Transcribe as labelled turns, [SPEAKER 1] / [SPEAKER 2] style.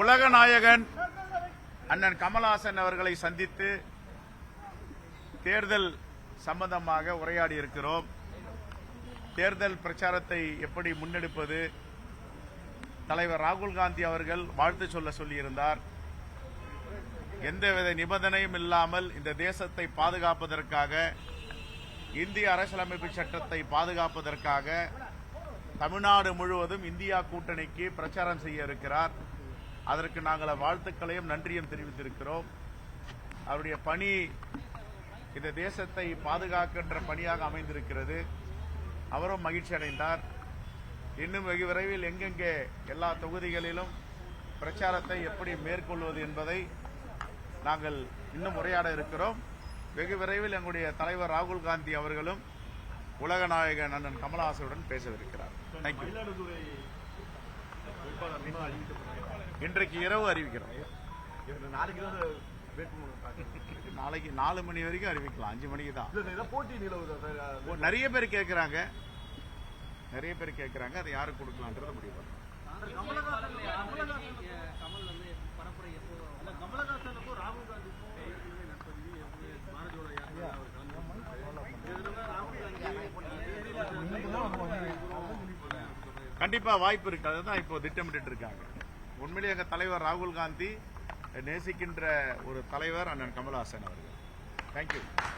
[SPEAKER 1] உலக நாயகன் அண்ணன் கமலஹாசன் அவர்களை சந்தித்து தேர்தல் சம்பந்தமாக உரையாடி இருக்கிறோம். தேர்தல் பிரச்சாரத்தை எப்படி முன்னெடுப்பது? தலைவர் ராகுல் காந்தி அவர்கள் வாழ்த்து சொல்ல சொல்லியிருந்தார். எந்தவித நிபந்தனையும் இல்லாமல் இந்த தேசத்தை பாதுகாப்பதற்காக இந்திய அரசியலமைப்பு சட்டத்தை பாதுகாப்பதற்காக தமிழ்நாடு முழுவதும் இந்தியா கூட்டணிக்கு பிரச்சாரம் செய்ய இருக்கிறார். அதற்கு நாங்கள் வாழ்த்துக்களையும் நன்றியும் தெரிவித்திருக்கிறோம். அவருடைய பணி இந்த தேசத்தை பாதுகாக்கின்ற பணியாக அமைந்திருக்கிறது. அவரும் மகிழ்ச்சி அடைந்தார். இன்னும் வெகு விரைவில் எங்கெங்கே எல்லா தொகுதிகளிலும் பிரச்சாரத்தை எப்படி மேற்கொள்வது என்பதை நாங்கள் இன்னும் உரையாட இருக்கிறோம். வெகு விரைவில் எங்களுடைய தலைவர் ராகுல் காந்தி அவர்களும் உலக நாயகன் அண்ணன் கமலஹாசனுடன் பேசவிருக்கிறார். தேங்க்யூ இன்றைக்கு இரவு அறிவிக்கிறோம்.
[SPEAKER 2] நாளைக்கு
[SPEAKER 1] நாலு மணி வரைக்கும் அறிவிக்கலாம். அஞ்சு மணிக்கு தான்.
[SPEAKER 2] போட்டி நிலவுதா.
[SPEAKER 1] ஓ, நிறைய பேர் கேட்கறாங்க நிறைய பேர் கேட்கறாங்க அதை யாருக்கு கொடுக்கலான்றத முடிவு
[SPEAKER 2] கமலஹாசனுக்கும் ராகுல் காந்திக்கும்
[SPEAKER 1] கண்டிப்பா வாய்ப்பு இருக்கு. அதுதான் இப்போ திட்டமிட்டு இருக்காங்க. உண்மையிலேயே எங்கள் தலைவர் ராகுல் காந்தி நேசிக்கின்ற ஒரு தலைவர் அண்ணன் கமல்ஹாசன் அவர்கள். தேங்க்யூ